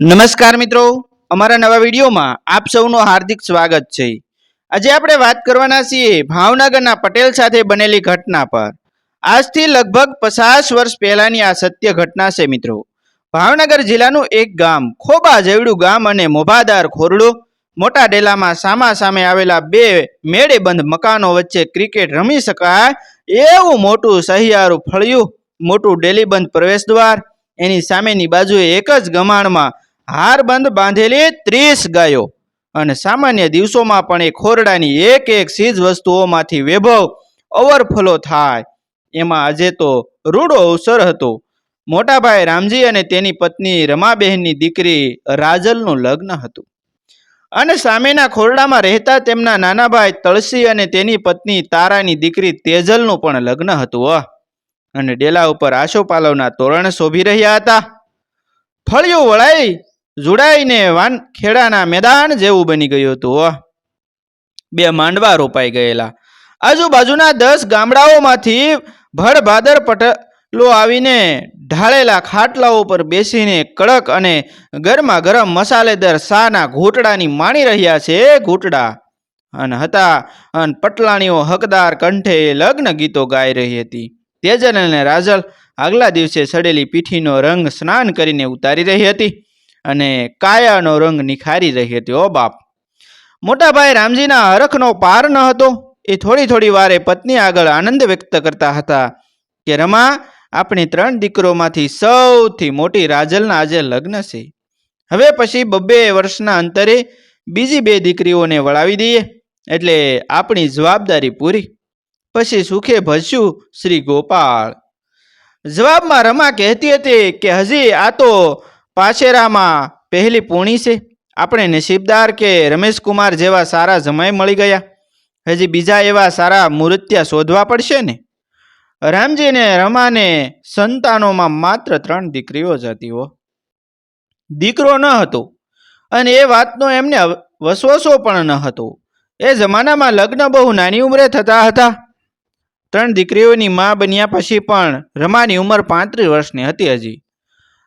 નમસ્કાર મિત્રો. અમારા નવા વિડીયોમાં આપ સૌનું હાર્દિક સ્વાગત છે. આજે આપણે વાત કરવાના છીએ ભાવનગરના પટેલ સાથે બનેલી ઘટના પર. આજથી લગભગ પચાસ વર્ષ પહેલાની આ સત્ય ઘટના છે મિત્રો. ભાવનગર જિલ્લાનું એક ગામ ખોબા જેવડું ગામ અને મોભાદાર ખોરડો, મોટા ડેલામાં સામા સામે આવેલા બે મેળે બંધ મકાનો વચ્ચે ક્રિકેટ રમી શકાય એવું મોટું સહિયારું ફળિયું, મોટું ડેલીબંધ પ્રવેશ દ્વાર એની સામેની બાજુએ એક જ ગમાણમાં હારબંધ બાંધેલી ત્રીસ ગાયો. અને સામાન્ય દિવસોમાં પણ એ ખોરડાની એક એક ચીજ વસ્તુઓમાંથી વૈભવ ઓવરફ્લો થાય. એમાં આજે તો રૂડો અવસર હતો. મોટાભાઈ રામજી અને તેની પત્ની રમાબહેનની દીકરી રાજલનું લગ્ન હતું. અને સામેના ખોરડામાં રહેતા તેમના નાના ભાઈ તળસી અને તેની પત્ની તારાની દીકરી તેજલનું પણ લગ્ન હતું અને ડેલા ઉપર આશોપાલવના તોરણ શોભી રહ્યા હતા. ફળિયું વળાઈ જોડાઈને વાન ખેડાના મેદાન જેવું બની ગયું હતું બે માંડવા રોપાઈ ગયેલા. આજુબાજુના દસ ગામડાઓમાંથી ભડભાદર પટેલો આવીને ઢાળેલા ખાટલાઓ પર બેસીને કડક અને ગરમા ગરમ મસાલેદાર શાના ઘૂંટડાની માણી રહ્યા છે ઘૂંટડા. અને હતા, અને પટલાણીઓ હકદાર કંઠે લગ્ન ગીતો ગાઈ રહી હતી. તેજલ અને રાજલ આગલા દિવસે સડેલી પીઠીનો રંગ સ્નાન કરીને ઉતારી રહી હતી. અને કાયાનો રંગ નિખારી રહી હતી ઓ બાપ. મોટાભાઈ રામજીના હરખનો પાર ન હતો. એ થોડી થોડી વારે પત્ની આગળ આનંદ વ્યક્ત કરતા હતા કે, રમા, આપણી ત્રણ દીકરોમાંથી સૌથી મોટી રાજલના આજે લગ્ન છે. હવે પછી બબ્બે વર્ષના અંતરે બીજી બે દીકરીઓને વળાવી દઈએ, એટલે આપણી જવાબદારી પૂરી. પછી સુખે ભજશું શ્રી ગોપાળ જવાબમાં રમા કહેતી હતી કે, હજી આ તો પાછેરામાં પહેલી પૂણી છે. આપણે નસીબદાર કે રમેશકુમાર જેવા સારા જમાઈ મળી ગયા. હજી બીજા એવા સારા મૂર્ત્યા શોધવા પડશે ને? રામજીને, રમાને, સંતાનોમાં માત્ર ત્રણ દીકરીઓ જ હતી હો. દીકરો ન હતો અને એ વાતનો એમને વસવસો પણ ન હતો. એ જમાનામાં લગ્ન બહુ નાની ઉંમરે થતા હતા. ત્રણ દીકરીઓની મા બન્યા પછી પણ રમાની ઉંમર પાંત્રીસ વર્ષની હતી હજી.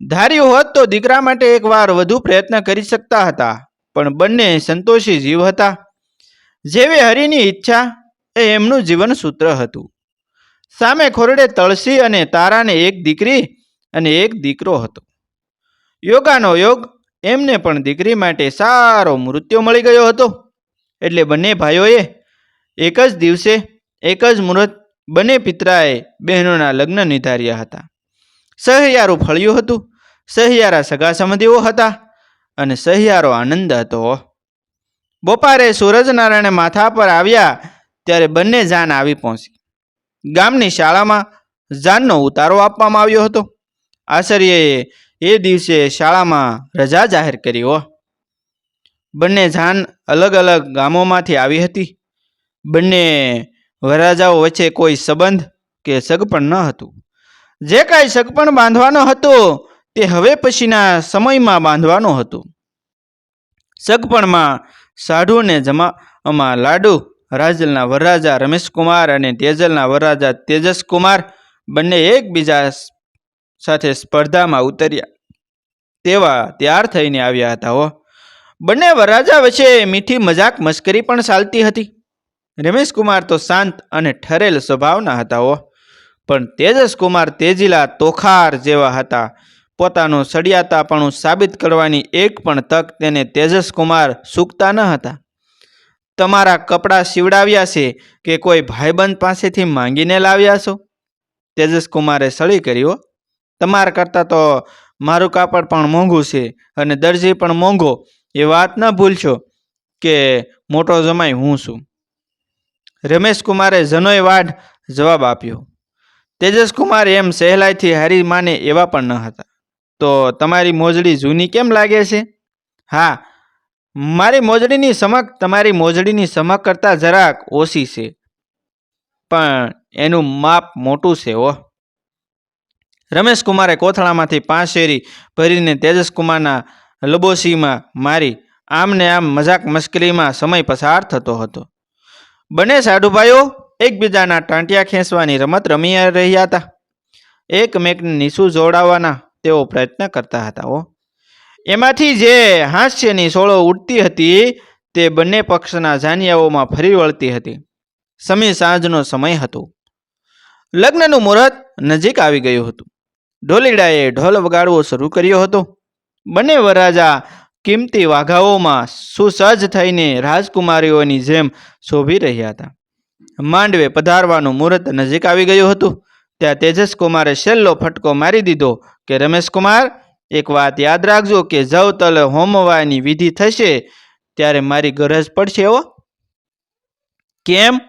ધાર્યું હોત તો દીકરા માટે એકવાર વધુ પ્રયત્ન કરી શકતા હતા, પણ બંને સંતોષી જીવ હતા. જેવી હરિની ઈચ્છા એ એમનું જીવન સૂત્ર હતું. સામે ખોરડે તળસી અને તારાને એક દીકરી અને એક દીકરો હતો. યોગાનો યોગ એમને પણ દીકરી માટે સારો મૃત્યુ મળી ગયો હતો. એટલે બંને ભાઈઓએ એક જ દિવસે, એક જ મુહૂર્ત બંને પિતરાએ બહેનોના લગ્ન નિધાર્યા હતા. સહયારું ફળ્યું હતું. સહિયારા સગા સંબંધીઓ હતા અને સહિયારો આનંદ હતો. બપોરે સૂરજનારાયણ માથા પર આવ્યા ત્યારે બંને જાન આવી પહોંચી. ગામની શાળામાં જાનનો ઉતારો આપવામાં આવ્યો હતો. આચાર્યએ એ દિવસે શાળામાં રજા જાહેર કરી હો. બંને જાન અલગ અલગ ગામોમાંથી આવી હતી. બંને વરરાજાઓ વચ્ચે કોઈ સંબંધ કે સગપણ ન હતું. જે કાંઈ સગપણ બાંધવાનો હતો તે હવે પછીના સમયમાં બાંધવાનો હતો. સગપણમાં સાઢુને જમામાં લાડુ, રાજલના વરરાજા રમેશકુમાર અને તેજલના વરરાજા તેજસકુમાર બંને એકબીજા સાથે સ્પર્ધામાં ઉતર્યા. તેવા તૈયાર થઈને આવ્યા હતા હો. બંને વરરાજા વચ્ચે મીઠી મજાક મશ્કરી પણ ચાલતી હતી. રમેશકુમાર તો શાંત અને ઠરેલ સ્વભાવના હતા હો. પણ તેજસકુમાર તેજીલા તોખાર જેવા હતા. પોતાનું સડિયાતાપણું સાબિત કરવાની એક પણ તક તેને તેજસકુમાર સૂકતા ન હતા. તમારા કપડાં સીવડાવ્યા છે કે કોઈ ભાઈબંધ પાસેથી માંગીને લાવ્યા છો? તેજસકુમારે સળી કર્યો, તમારા કરતાં તો મારું કાપડ પણ મોંઘું છે અને દરજી પણ મોંઘો, એ વાત ન ભૂલશો કે મોટો જમાઈ હું છું. રમેશકુમારે જનોય વાઢ જવાબ આપ્યો. તેજસકુમાર એમ સહેલાઈથી હારી માને એવા પણ ન હતા. તો તમારી મોજડી જૂની કેમ લાગે છે? હા, મારી મોજડીની સમક તમારી મોજડીની સમક કરતાં જરાક ઓછી છે. પણ એનું માપ મોટું છે ઓ રમેશકુમારે કોથળામાંથી પાંચ શેરી ભરીને તેજસકુમારના લબોસીમાં મારી આમને આમ મજાક મશ્કરીમાં સમય પસાર થતો હતો. બંને સાઢુભાઈઓ એકબીજાના ટાંટિયા ખેંચવાની રમત રમી રહ્યા હતા. એકમેકને નીસું જોડાવવાના તેઓ પ્રયત્ન કરતા હતા ઓ એમાંથી જે હાસ્યની સોળો ઉડતી હતી, તે બંને પક્ષના જાનિયાઓમાં ફરી વળતી હતી. સમી સાંજનો સમય હતો. લગ્નનું મુહૂર્ત નજીક આવી ગયું હતું. ઢોલીડાએ ઢોલ વગાડવો શરૂ કર્યો હતો. બંને વરરાજા કિંમતી વાઘાઓમાં સુસજ્જ થઈને રાજકુમારીઓની જેમ શોભી રહ્યા હતા. માંડવે પધારવાનું મુહૂર્ત નજીક આવી ગયું હતું. ત્યાં તેજસ કુમારે છેલ્લો ફટકો મારી દીધો કે રમેશ કુમાર એક વાત યાદ રાખજો કે જવતલ હોમવાની વિધિ થશે ત્યારે મારી ગરજ પડશે હો. કેમ?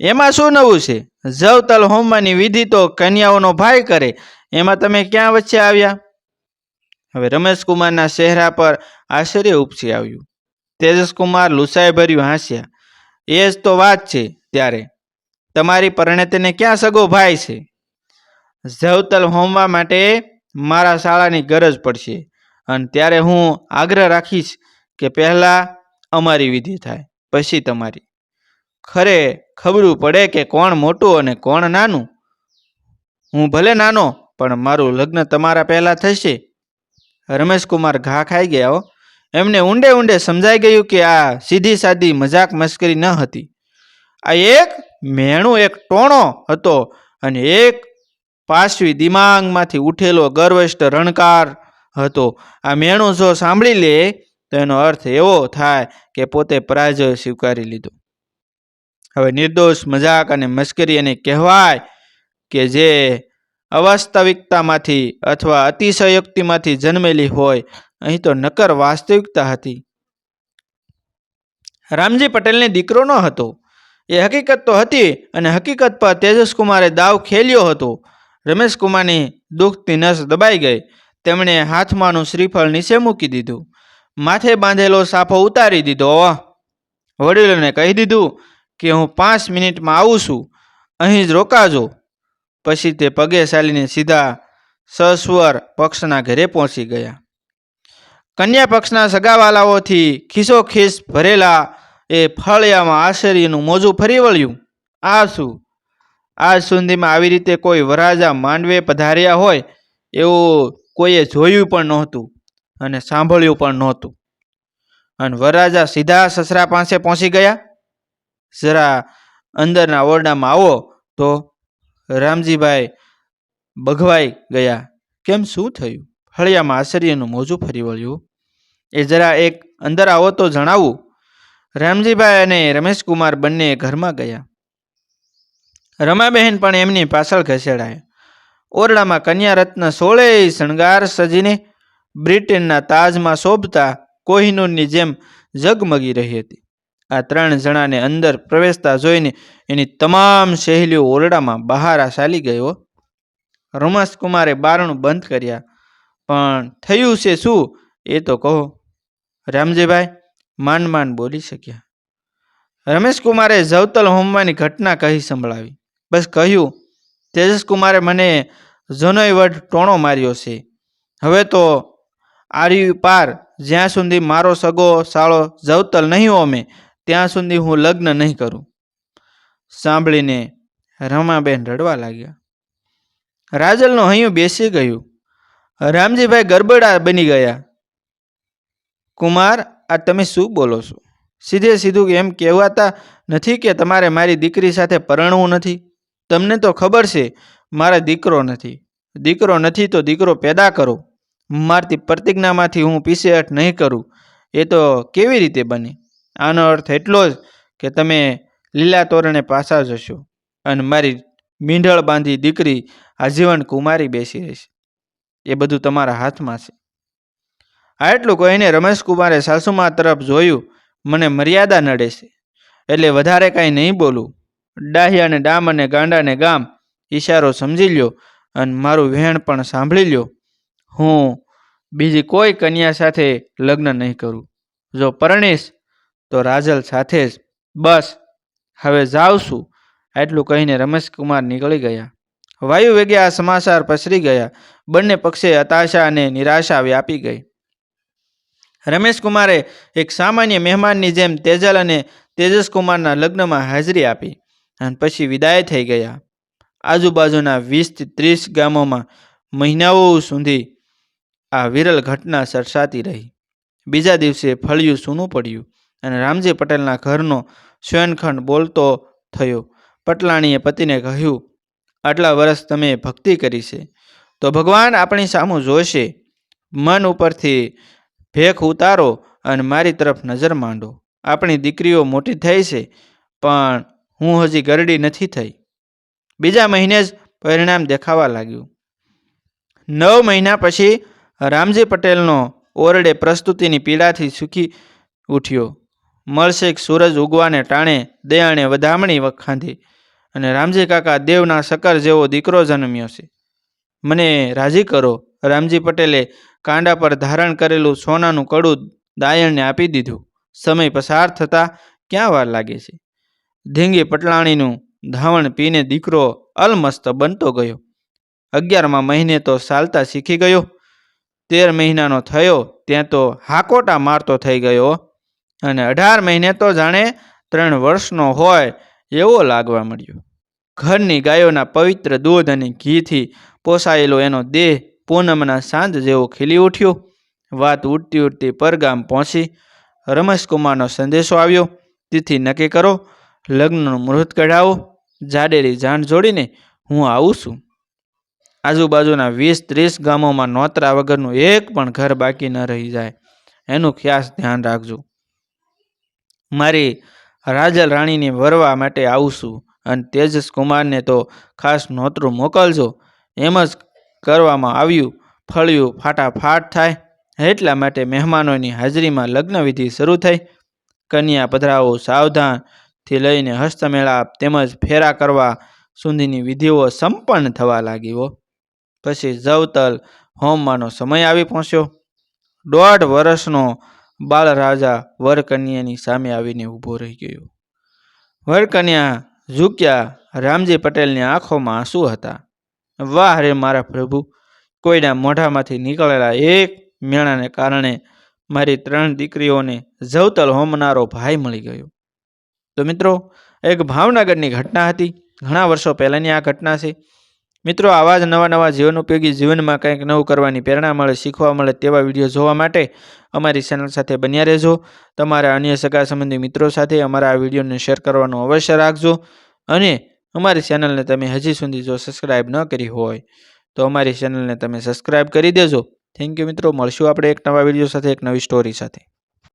એમાં શું નવું છે? જવતલ હોમવાની વિધિ તો કન્યાઓનો ભાઈ કરે, એમાં તમે ક્યાં વચ્ચે આવ્યા? હવે રમેશકુમારના ચહેરા પર આશ્ચર્ય ઉપસી આવ્યું. તેજસકુમાર લુસાઈ ભર્યું હાસ્યા. એ જ તો વાત છે ત્યારે. તમારી પરણેતીને ક્યાં સગો ભાઈ છે? જવતલ હોમવા માટે મારા શાળાની ગરજ પડશે. અને ત્યારે હું આગ્રહ રાખીશ કે પહેલાં અમારી વિધિ થાય, પછી તમારી. ખરે ખબરું પડે કે કોણ મોટું અને કોણ નાનું? હું ભલે નાનો, પણ મારું લગ્ન તમારા પહેલાં થશે. રમેશકુમાર ઘા ખાઈ ગયા એમને ઊંડે ઊંડે સમજાઈ ગયું કે આ સીધી સાદી મજાક મશ્કરી ન હતી. આ એક મેણું, એક ટોણો હતો અને એક પાશવી દિમાગમાંથી ઉઠેલો ગર્વષ્ટ રણકાર હતો. આ મેણું જો સાંભળી લે, તો એનો અર્થ એવો થાય કે પોતે પરાજય સ્વીકારી લીધો. હવે નિર્દોષ, મજાક અને મશ્કરી એને કહેવાય કે જે અવાસ્તવિકતામાંથી અથવા અતિશયોક્તિમાંથી જન્મેલી હોય. અહીં તો નકર વાસ્તવિકતા હતી. રામજી પટેલને દીકરો ન હતો. એ હકીકત તો હતી અને હકીકત પર તેજસકુમારે દાવ ખેલ્યો હતો. રમેશકુમારની દુઃખતી નસ દબાઈ ગઈ. તેમણે હાથમાંનું શ્રીફળ નીચે મૂકી દીધું. માથે બાંધેલો સાફો ઉતારી દીધો. વડીલોને કહી દીધું કે હું પાંચ મિનિટમાં આવું છું. અહીં જ રોકાજો. પછી તે પગે ચાલીને સીધા સસ્વર પક્ષના ઘરે પહોંચી ગયા. કન્યા પક્ષના સગાવાલાઓથી ખીસોખીસ ભરેલા એ ફળિયામાં આશ્ચર્યનું મોજું ફરી વળ્યું. આ શું? આજ સુધીમાં આવી રીતે કોઈ વરાજા માંડવે પધાર્યા હોય, એવું કોઈએ જોયું પણ નહોતું અને સાંભળ્યું પણ નહોતું. અને વરરાજા સીધા સસરા પાસે પહોંચી ગયા. જરા અંદરના ઓરડામાં આવો તો રામજીભાઈ બઘવાઈ ગયા. કેમ, શું થયું? હળિયામાં આશ્ચર્યનું મોજું ફરી વળ્યું. એ જરા એક અંદર આવો તો જણાવું. રામજીભાઈ અને રમેશકુમાર બંને ઘરમાં ગયા. રમાબહેન પણ એમની પાછળ ઘસેડાયા ઓરડામાં કન્યા રત્ન સોળેય શણગાર સજીને બ્રિટનના તાજમાં શોભતા કોહિનૂરની જેમ ઝગમગી રહી હતી. આ ત્રણ જણાને અંદર પ્રવેશતા જોઈને એની તમામ સહેલીઓ ઓરડામાં બહાર ચાલી ગયો. રમેશકુમારે બારણું બંધ કર્યા. પણ થયું છે શું એ તો કહો. રામજીભાઈ, માંડ માંડ બોલી શક્યા. રમેશકુમારે જવતલ હોમવાની ઘટના કહી સંભળાવી. બસ કહ્યું, તેજસકુમારે મને જનોય ટોણો માર્યો છે. હવે તો આર્યુ પાર, જ્યાં સુધી મારો સગો સાળો જવતલ નહીં હોમે ત્યાં સુધી હું લગ્ન નહીં કરું. સાંભળીને રમાબેન રડવા લાગ્યા. રાજલનો હૈયું બેસી ગયું. રામજીભાઈ ગરબડા બની ગયા. કુમાર, આ તમે શું બોલો છો? સીધે સીધું એમ કહેવાતા નથી કે તમારે મારી દીકરી સાથે પરણવું નથી? તમને તો ખબર છે, મારા દીકરો નથી. દીકરો નથી તો દીકરો પેદા કરો. મારતી પ્રતિજ્ઞામાંથી હું પીછેહટ નહીં કરું. એ તો કેવી રીતે બને? આનો અર્થ એટલો જ કે તમે લીલા તોરણે પાછા જશો અને મારી મીંઢળ બાંધી દીકરી આજીવન કુમારી બેસી રહેશે. એ બધું તમારા હાથમાં છે. આ એટલું કહીને રમેશકુમારે સાસુમા તરફ જોયું. મને મર્યાદા નડે છે. એટલે વધારે કાંઈ નહીં બોલું. ડાહ્યાને ડામ અને ગાંડાને ગામ ઈશારો સમજી લ્યો અને મારું વહેણ પણ સાંભળી લ્યો. હું બીજી કોઈ કન્યા સાથે લગ્ન નહીં કરું. જો પરણીશ, તો રાજલ સાથે જ. બસ, હવે જાઉં છું. આટલું કહીને રમેશકુમાર નીકળી ગયા. વાયુ વેગે આ સમાચાર પસરી ગયા. બંને પક્ષે હતાશા અને નિરાશા વ્યાપી ગઈ. રમેશકુમારે એક સામાન્ય મહેમાનની જેમ તેજલ અને તેજસકુમારના લગ્નમાં હાજરી આપી. અને પછી વિદાય થઈ ગયા. આજુબાજુના વીસથી ત્રીસ ગામોમાં મહિનાઓ સુધી આ વિરલ ઘટના સરસાતી રહી. બીજા દિવસે ફળિયું સૂનું પડ્યું અને રામજી પટેલના ઘરનો સ્વયંખંડ બોલતો થયો. પટલાણીએ પતિને કહ્યું, આટલા વર્ષ તમે ભક્તિ કરી છે. તો ભગવાન આપણી સામું જોશે. મન ઉપરથી ભેખ ઉતારો અને મારી તરફ નજર માંડો. આપણી દીકરીઓ મોટી થઈ છે, પણ હું હજી ગરડી નથી થઈ. બીજા મહિને જ પરિણામ દેખાવા લાગ્યું. નવ મહિના પછી રામજી પટેલનો ઓરડે પ્રસ્તુતિની પીડાથી સુખી ઉઠ્યો. મળશે સૂરજ ઉગવાને ટાણે દયાણે વધામણી વખાંધી અને રામજી કાકા દેવના સકર જેવો દીકરો જન્મ્યો છે. મને રાજી કરો, રામજી પટેલે કાંડા પર ધારણ કરેલું સોનાનું કડું દાયણને આપી દીધું. સમય પસાર થતાં ક્યાં વાર લાગે છે? ધીંગી પટલાણીનું ધાવણ પીને દીકરો અલમસ્ત બનતો ગયો. અગિયારમાં મહિને તો ચાલતા શીખી ગયો. તેર મહિનાનો થયો, ત્યાં તો હાકોટા મારતો થઈ ગયો અને અઢાર મહિને તો જાણે ત્રણ વર્ષનો હોય એવો લાગવા મળ્યો. ઘરની ગાયોના પવિત્ર દૂધ અને ઘીથી પોસાયેલો એનો દેહ પૂનમના સાંજ જેવો ખીલી ઉઠ્યો. વાત ઉડતી ઉડતી પરગામ પહોંચી. રમેશકુમારનો સંદેશો આવ્યો, તિથિ નક્કી કરો. લગ્નનું મુહૂર્ત કઢાવો જાડેરી જાણ જોડીને હું આવું છું. આજુબાજુના વીસ ત્રીસ ગામોમાં નોતરા વગરનું એક પણ ઘર બાકી ન રહી જાય, એનું ખાસ ધ્યાન રાખજો. મારી રાજલ રાણીને વરવા માટે આવું છું અને તેજસ કુમારને તો ખાસ નોતરું મોકલજો. એમ જ કરવામાં આવ્યું, ફળિયું ફાટાફાટ થાય, એટલા માટે મહેમાનોની હાજરીમાં લગ્નવિધિ શરૂ થઈ. કન્યા પધરાવો સાવધાનથી લઈને હસ્તમેળાપ તેમજ ફેરા કરવા સુધીની વિધિઓ સંપન્ન થવા લાગીઓ પછી જવતલ હોમવાનો સમય આવી પહોંચ્યો. દોઢ વર્ષનો બાળરાજા વરકન્યાની સામે આવીને ઊભો રહી ગયો. વરકન્યા ઝૂક્યા રામજી પટેલની આંખોમાં આંસુ હતા. વાહ રે મારા પ્રભુ, કોઈના મોઢામાંથી નીકળેલા એક મેણાને કારણે મારી ત્રણ દીકરીઓને જવતલ હોમનારો ભાઈ મળી ગયો. તો મિત્રો, એક ભાવનગરની ઘટના હતી. ઘણા વર્ષો પહેલાંની આ ઘટના છે. મિત્રો, આવા જ નવા નવા જીવન ઉપયોગી જીવનમાં કંઈક નવું કરવાની પ્રેરણા મળે, શીખવા મળે તેવા વીડિયો જોવા માટે અમારી ચેનલ સાથે બન્યા રહેજો. તમારા અન્ય સગા સંબંધી મિત્રો સાથે અમારા આ વિડીયોને શેર કરવાનું અવશ્ય રાખજો. અને અમારી ચેનલને તમે હજી સુધી જો સબસ્ક્રાઈબ ન કરી હોય, તો અમારી ચેનલને તમે સબસ્ક્રાઈબ કરી દેજો. થેન્ક યુ મિત્રો, મળશું આપણે એક નવા વીડિયો સાથે, એક નવી સ્ટોરી સાથે.